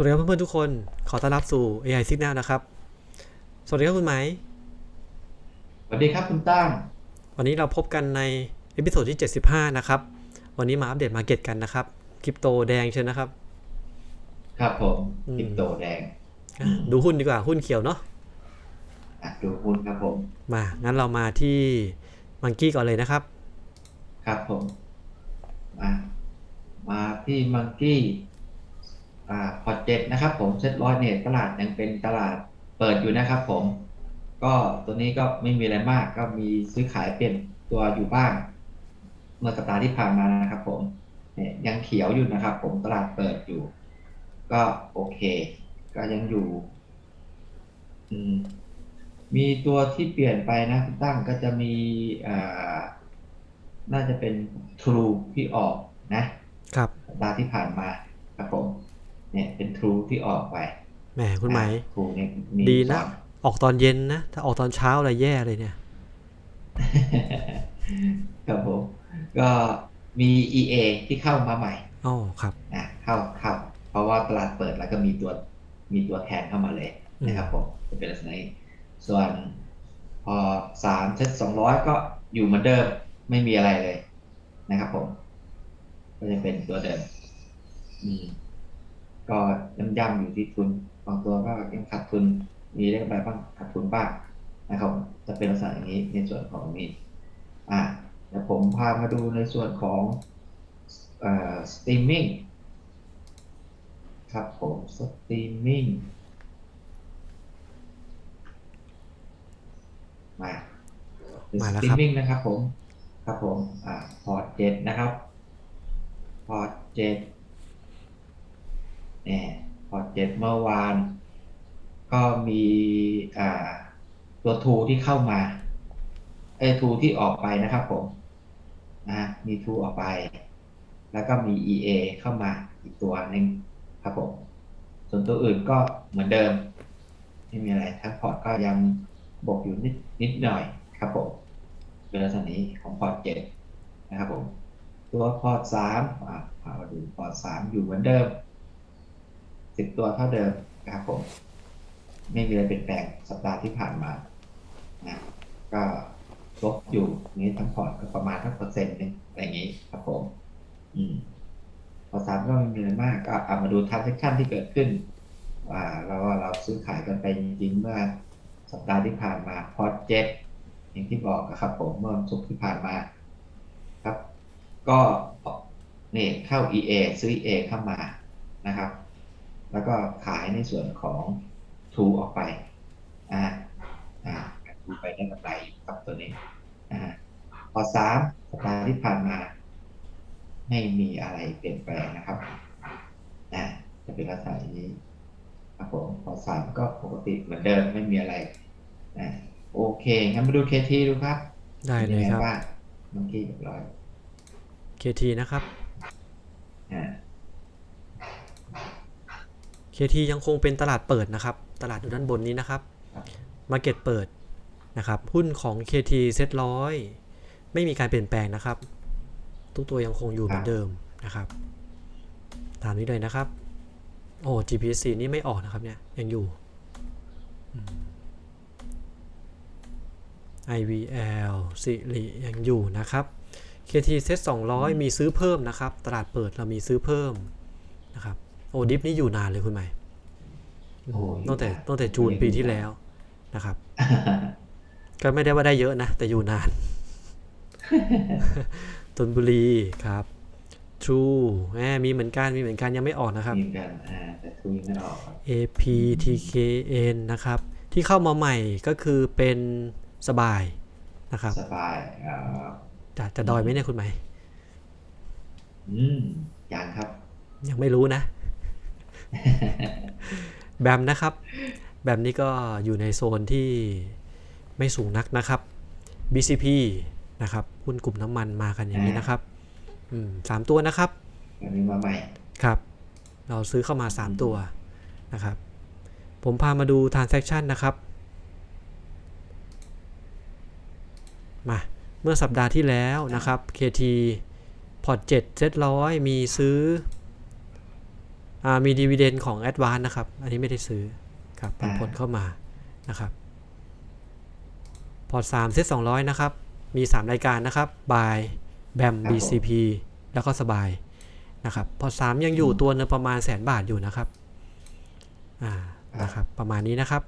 วัสดีครับเพื่อนๆทุกคน ขอต้อนรับสู่ AI Signal นะครับ สวัสดีครับคุณไหม สวัสดีครับคุณตั้ง วันนี้เราพบกันในเอพิโซดที่ 75 นะครับ วันนี้มาอัปเดตมาเก็ตกันนะครับ คริปโตแดงเชิญนะครับ ครับผมอืมคริปโตแดงอะดูหุ้นดีกว่า หุ้นเขียวเนาะอะดูหุ้นครับผม มา งั้นเรามาที่มังกี้ก่อนเลยนะครับ ครับผม มา มาที่มังกี้ อ่าพอเจ็ดนะครับผมเซ็ตร้อยเนี่ยตลาดยังเป็นตลาดเปิดอยู่นะครับผม ก็ตัวนี้ก็ไม่มีอะไรมากก็มีซื้อขายเปลี่ยนตัวอยู่บ้าง เมื่อสัปดาห์ที่ผ่านมานะครับผมเนี่ยยังเขียวอยู่นะครับ ผมตลาดเปิดอยู่ ก็โอเค ก็ยังอยู่ อืมมีตัวที่เปลี่ยนไปนะคุณตั้งก็จะมีอ่าน่าจะเป็น True ที่ออกนะครับสัปดาห์ที่ผ่านมาครับผม เนี่ยเป็น True ที่ออกไปแหมคุณไหมอ่า True เนี่ยมีดีนะสอออกตอนเย็นนะ ถ้าออกตอนเช้าอะไรแย่เลยเนี่ย ครับผมก็มี EA ที่เข้ามาใหม่อ๋อครับนะเข้าเข้าเพราะว่าตลาดเปิดแล้วก็มีตัวมีตัวแทนเข้ามาเลยนะครับผมจะเป็นลักษณะนี้ส่วนพอสามเซตสองร้อยก็อยู่เหมือนเดิมไม่มีอะไรเลยนะครับผม ก็จะเป็นตัวเดิมอืม ก็ย่ำๆอยู่ที่ทุนบางตัวก็ยังขาดทุน มีเรื่องอะไรบ้างขาดทุนบ้างนะครับ จะเป็นลักษณะอย่างนี้ในส่วนของนี้อะเดี๋ยวผมพามาดูในส่วนของเอ่อสตรีมมิ่งครับผมสตรีมมิ่งมามาแล้วสตรีครัมบมิ่งนะครับผม ครับผม อ่า พอร์ตเจ็ดนะครับ พอร์ตเจ็ด เนี่ยพอตเจ็ดเมื่อวาน ก็มีอ่าตัวทูที่เข้ามาเอทูที่ออกไปนะครับผมนะมีทูออกไป แล้วก็มี EA เข้ามาอีกตัวหนึ่งครับผม ส่วนตัวอื่นก็เหมือนเดิม ไม่มีอะไรทั้งพอร์ตก็ยังบกอยู่นิดนิดหน่อยครับผมเป็นลักษณะนี้ของพอร์ตเจ็ดนะครับผม ตัวพอร์ตสามพามาดูพอร์ตสามอยู่เหมือนเดิม สิบตัวเท่าเดิมนะครับผม ไม่มีอะไรเปลี่ยนแปลงสัปดาห์ที่ผ่านมานะก็ลบอยู่นี้ทั้งพอร์ตก็ประมาณทั้งเปอร์เซ็นต์หนึงอะไรอย่างนี้ครับผม อืมพอสามก็ไม่มีอะไรมากก็เอามาดูทรานเซ็คชันที่เกิดขึ้นว่าเราว่าเราซื้อขายกันไปจริงๆเมื่อสัปดาห์ที่ผ่านมาพอร์ตเจ็ดอย่างที่บอกอะครับผมเมื่อวันศุกร์ที่ผ่านมา ครับ ก็นี่เข้า EA ซื้อ EA เข้ามานะครับ แล้วก็ขายในส่วนของทูออกไปอ่าอ่าทูไปได้กำไรอยู่ครับตัวนี้อ่าพอสามสัปดาห์ที่ผ่านมา ไม่มีอะไรเปลี่ยนแปลงนะครับอ่าจะเป็นลักษณะอย่างนี้ครับผมพอสามก็ปกติเหมือนเดิมไม่มีอะไรอ่าโอเคงั้นมาดูเคทีดูครับ ได้เลยครับป็นงไงางเมื่อกี้เรียบร้อย KT นะครับอ่า KT ยังคงเป็นตลาดเปิดนะครับ ตลาดอยู่ด้านบนนี้นะครับ Market เปิดนะครับ หุ้นของ KT เซ็ตร้อยไม่มีการเปลี่ยนแปลงนะครับ ทุกตัวยังคงอยู่เหมือนเดิมนะครับ ตามนี้เลยนะครับ โอ้ GPC นี่ไม่ออกนะครับเนี่ย ยังอยู่อืม IVL สิริยังอยู่นะครับ KT เซ็ต200 มีซื้อเพิ่มนะครับ ตลาดเปิดเรามีซื้อเพิ่มนะครับ โอ้ดิฟนี่อยู่นานเลยคุณใหม่โอ้ยตั้งแต่อยู่นานตั้งแต่จูนปีที่แล้วนะครับ ก็ไม่ได้ว่าได้เยอะนะ แต่อยู่นานตนบุรีครับ True แหมมีเหมือนกัน มีเหมือนกัน ยังไม่ออกนะครับ มีกันอ่าแต่ทุยไม่ออกครับ APTKN นะครับ ที่เข้ามาใหม่ก็คือเป็นสบายนะครับ สบายอ่าจะจะดอยไหมเนี่ยคุณไหมอืมยังครับ ยังไม่รู้นะ แบมนะครับ แบมนี่ก็อยู่ในโซนที่ไม่สูงนักนะครับ BCP นะครับหุ้นกลุ่มน้ำมันมากันอย่างนี้นะครับอืมสามตัวนะครับอันนี้มาใหม่ครับ เราซื้อเข้ามา 3 ตัวนะครับ ผมพามาดู transaction นะครับ มา เมื่อสัปดาห์ที่แล้วนะครับ KT พอร์ต7เซตร้อยมีซื้ออ่า มีดีเวเดนของ a d v a n c e นะครับ อันนี้ไม่ได้ซื้อครับปันผลเข้ามานะครับพอร์ต3เซต200นะครับ มี 3 รายการนะครับ buy bam ครับผม bcp แล้วก็สบายนะครับ พอร์ต3ยังอยู่ตัวหนึงประมาณแสนบาทอยู่นะครับอ่านะครับ ประมาณนี้นะครับ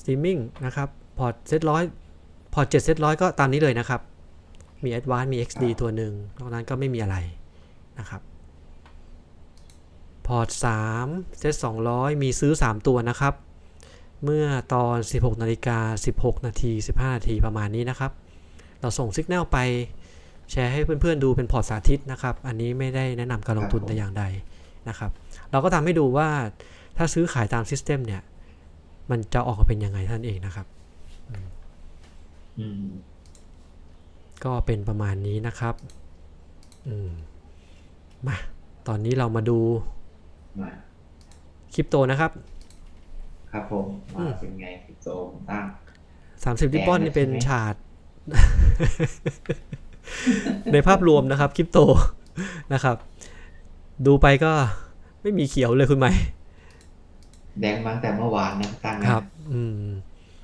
streaming นะครับพอร์ตเซตร้อยพอร์ต7เซตร้อยก็ตามนี้เลยนะครับ มี advance มี xd ตัวหนึ่งนอกนั้นก็ไม่มีอะไรนะครับ พอร์ต3เซต200 มีซื้อ 3 ตัวนะครับ เมื่อตอน 16นาฬิกา16 นาที 15 นาทีประมาณนี้นะครับ เราส่งสัญญาณไปแชร์ให้เพื่อนๆดูเป็นพอร์ตสาธิตนะครับ อันนี้ไม่ได้แนะนำการลงทุนแต่อย่างใดนะครับ เราก็ทำให้ดูว่าถ้าซื้อขายตามซิสเต็มเนี่ย มันจะออกมาเป็นยังไงท่านเองนะครับอืมก็เป็นประมาณนี้นะครับ อืม มา ตอนนี้เรามาดู มาคริปโตนะครับ ครับผมอืมามเป็นไงพี่โจมตั้ง30ริบบอนแดงเลยนี่เป็นใช่ไหมฉาด ในภาพรวมนะครับคริปโตนะครับ ดูไปก็ไม่มีเขียวเลยคุณไหมแดงมาตั้งแต่เมื่อวานนะตั้งนะครับ อืม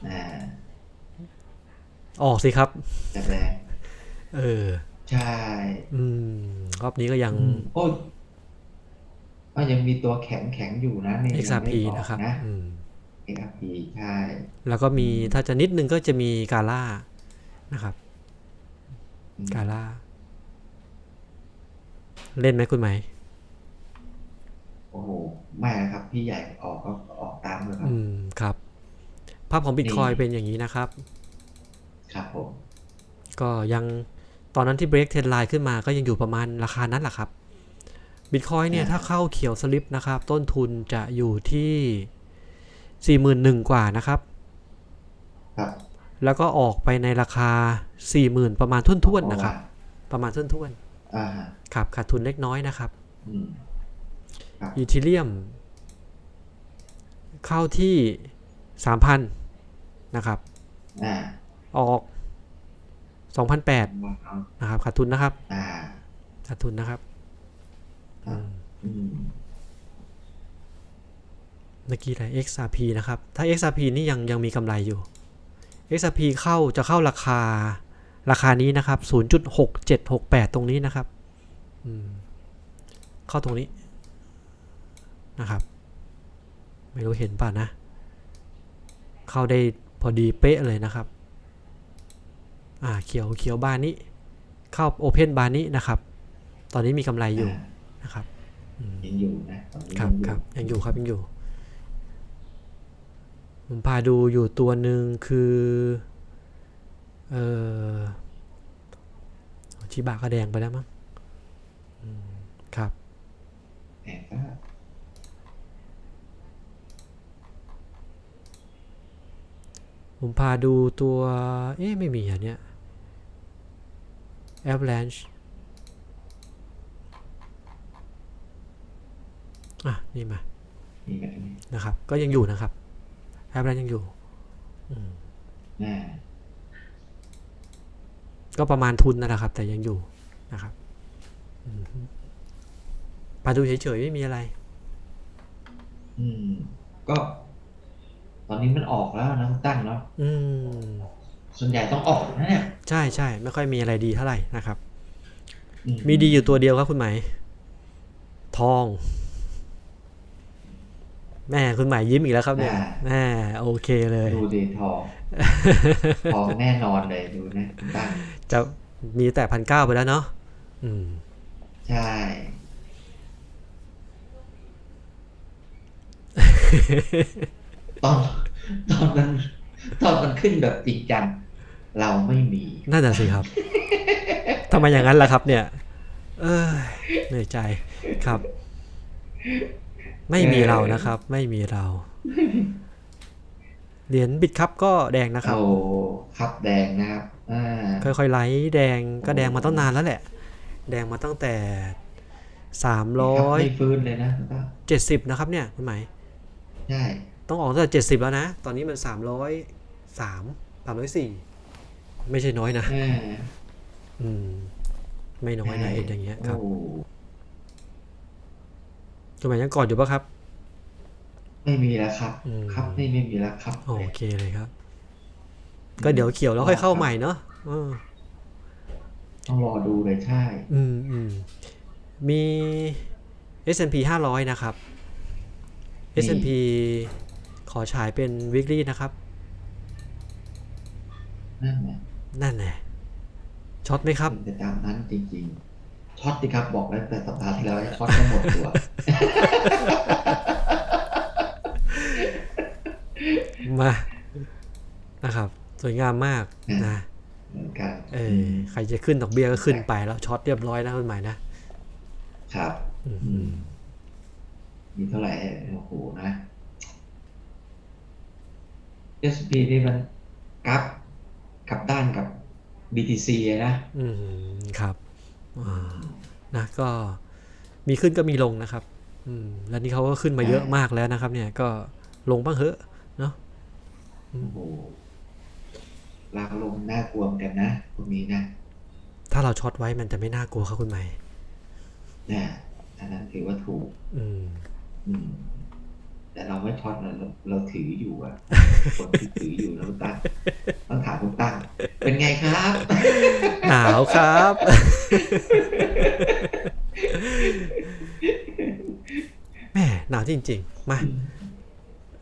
อ่าออกสิครับจะแดงเออ ใช่ อืม รอบนี้ก็ยังอืมโอ้ย ก็ยังมีตัวแข็งแข็งอยู่นะนี่ยัง XRP ไม่ออกนะครับนะอืม XRP ใช่ แล้วก็มีถ้าจะนิดนึงก็จะมีกาล่านะครับอืมกาล่า เล่นไหมคุณไหม โอ้โห ไม่นะครับ พี่ใหญ่ออกก็ออกตามเลยครับ อืม ครับ ภาพของบิตคอยนี่เป็นอย่างนี้นะครับ ครับผม ก็ยังตอนนั้นที่ break 10 line ขึ้นมาก็ยังอยู่ประมาณราคานั้นแหละครับ บิตคอยเนี่ยถ้าเข้าเขียวสลิปนะครับ ต้นทุนจะอยู่ที่ 41,000 กว่านะครับครับแล้วก็ออกไปในราคา 40,000 ประมาณทุ่นๆนะครับ ประมาณทุ่นอ่าๆครับขาดทุนเล็กน้อยนะครับอืมครับอีทีเรียม เข้าที่ 3,000 นะครับอ่าออก 2,800ว้าวนะครับขาดทุนนะครับอ่าขาดทุนนะครับครับอืม เมื่อกี้อะไร XRP นะครับ ถ้า XRP นี่ยังยังมีกำไรอยู่ XRP เข้าจะเข้าราคาราคานี้นะครับ 0.6768 ตรงนี้นะครับอืมเข้าตรงนี้นะครับ ไม่รู้เห็นป่ะนะ เข้าได้พอดีเป๊ะเลยนะครับ อ่าเขียวเขียวบานนี้ เข้า Open บานนี้นะครับ ตอนนี้มีกำไรอยู่ นะครับอืมยังอยู่นะตอนนี้ครับยังอยู่ครับยังอยู่ครับยังอยู่ ผมพาดูอยู่ตัวหนึ่งคือเออชิบะก็แดงไปแล้วมั้งอืมครับแอบก็ผมพาดูตัว เอ๊ะ ไม่มีอันเนี้ย Avalanche อะนี่มามีแบบนี้นะครับ ก็ยังอยู่นะครับ Avalanche ยังอยู่อ่าก็ประมาณทุนนั่นแหละครับ แต่ยังอยู่นะครับอืมพาดูเฉยๆไม่มีอะไร อืม ก็ ตอนนี้มันออกแล้วนะคุณตั้งเนาะอืม ส่วนใหญ่ต้องออกนะเนี่ย ใช่ใช่ไม่ค่อยมีอะไรดีเท่าไหร่นะครับอืมีดีอยู่ตัวเดียวครับคุณไหม ทอง แม่คุณไหมายยิ้มอีกแล้วครับเนี่ยแม่โอเคเลย ดูดีทองทองแน่นอนเลยดูนะคุณตั้งจะมีแต่พันเก้าไปแล้วเนาะอืม ใช่ ตอนตอนมันตอนมันขึ้นแบบจริงจังเราไม่มีนั่นน่ะสิครับทำไมอย่างนั้นล่ะครับ เนี่ย เอ้ยเหนื่อยใจครับ ไม่มีเรานะครับ ไม่มีเรา เหรียญบิตครับก็แดงนะครับโอ้ครับแดงนะครับอ่าค่อยๆไหลแดงก็แดงมาตั้งนานแล้วแหละ แดงมาตั้งแต่สามร้อยไม่ฟื้นเลยนะคุณตั้งเจ็ดสิบนะครับเนี่ยคุณหมายใช่ต้องออกตั้งแต่เจ็ดสิบแล้วนะ ตอนนี้มันสามร้อยสามสามร้อยสี่ไม่ใช่น้อยนะอ่าอืม ไม่น้อยนะเอ็นอย่างเงี้ยครับโอ้ คุณหมายยังกอดอยู่ปะครับ ไม่มีแล้วครับ อืม ครับไม่ไม่มีแล้วครับ โอเคเลยครับ ก็เดี๋ยวเขียวแล้วค่อยเข้าใหม่เนาะเออ ต้องรอดูเลยใช่ อืมอืมมี S&P 500 นะครับนี่ S&P ขอฉายเป็น weekly นะครับ นั่นแหละนั่นแหละช็อตไหมครับ เป็นไปตามนั้นจริง ๆช็อตดิครับบอกแล้วแต่สัปดาห์ที่แล้วช็อตก็หมดตัว มา นะครับ สวยงามมากนะเหมือนกันเออใครจะขึ้นดอกเบี้ยก็ขึ้นไปแล้วช็อตเรียบร้อยนะคุณหมายนะ ครับอืมอืมมีเท่าไหร่โอ้โหนะ SP นี่มันกลับกลับด้านกับ BTC เลยนะ อืมครับอ่า นะก็มีขึ้นก็มีลงนะครับอืมแล้วนี่เขาก็ขึ้นมาเยอะมากแล้วนะครับ เนี่ยก็ลงบ้างเหอะเนาะโอ้โหรางลมน่ากลัวเหมือนกันนะพวกนี้นะ ถ้าเราช็อตไว้มันจะไม่น่ากลัวครับคุณหมายเนี่ยอันนั้นถือว่าถูก อืม อืม แต่เราไม่ช็อตนะเราเราถืออยู่อะคนที่ถืออยู่นะคุณตั้งต้องถามคุณตั้งเป็นไงครับหนาวครับ แม่หนาวจริง ๆ มา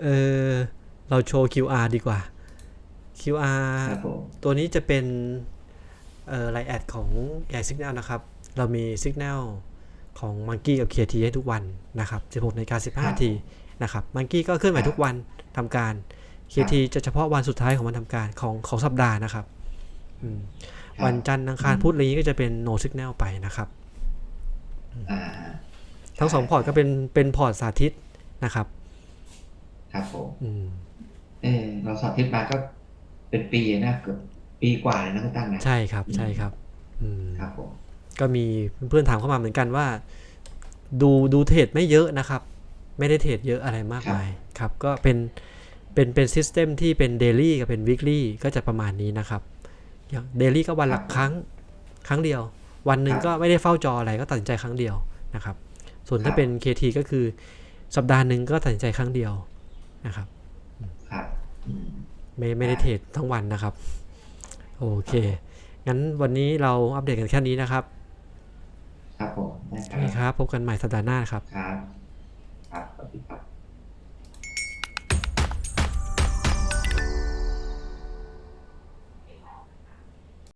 เออเราโชว์ QR ดีกว่า QR ครับผมตัวนี้จะเป็นเอ่อไลน์แอดของใหญ่ Signal นะครับ เรามี Signal ของ Monkey กับ KT ให้ทุกวันนะครับ 16นาฬิกา15นาที นะครับ Monkey ก็เคลื่อนไหวทุกวันทำการ KT จะเฉพาะวันสุดท้ายของวันทำการของของสัปดาห์นะครับอืมครับวันจันทร์อังคารพุธอะไรนี้ก็จะเป็น no signal ไปนะครับอ่าทั้งสองพอร์ตก็เป็นเป็นพอร์ตสาธิตนะครับ ครับผมอืมเออเราสอบทิศมาก็เป็นปีนะเกือบปีกว่าเลยนะคุณตั้งนะใช่ครับ ใช่ครับอืมครับผมก็มีเพื่อนๆถามเข้ามาเหมือนกันว่า ดูดูเทรดไม่เยอะนะครับ ไม่ได้เทรดเยอะอะไรมากมายครับ ก็เป็นเป็นเป็นซิสเต็มที่เป็นเดลี่กับเป็นวิก l ีก็จะประมาณนี้นะครับอย่างเดลี่ก็วันละครั้งครั้งเดียว วันหนึ่งก็ไม่ได้เฝ้าจออะไรก็ตัดสินใจครั้งเดียวนะครับ ส่วนถ้าเป็น KT ก็คือสัปดาห์หนึ่งก็ตัดสินใจครั้งเดียวนะครับครับอืมไม่ไม่ได้เทรดทั้งวันนะครับ โอเค งั้นวันนี้เราอัปเดตกันแค่นี้นะครับ ครับผมได้คโอเครับครับพบกันใหม่สัปดาห์หน้าครับครับ ครับสวัสดีครับ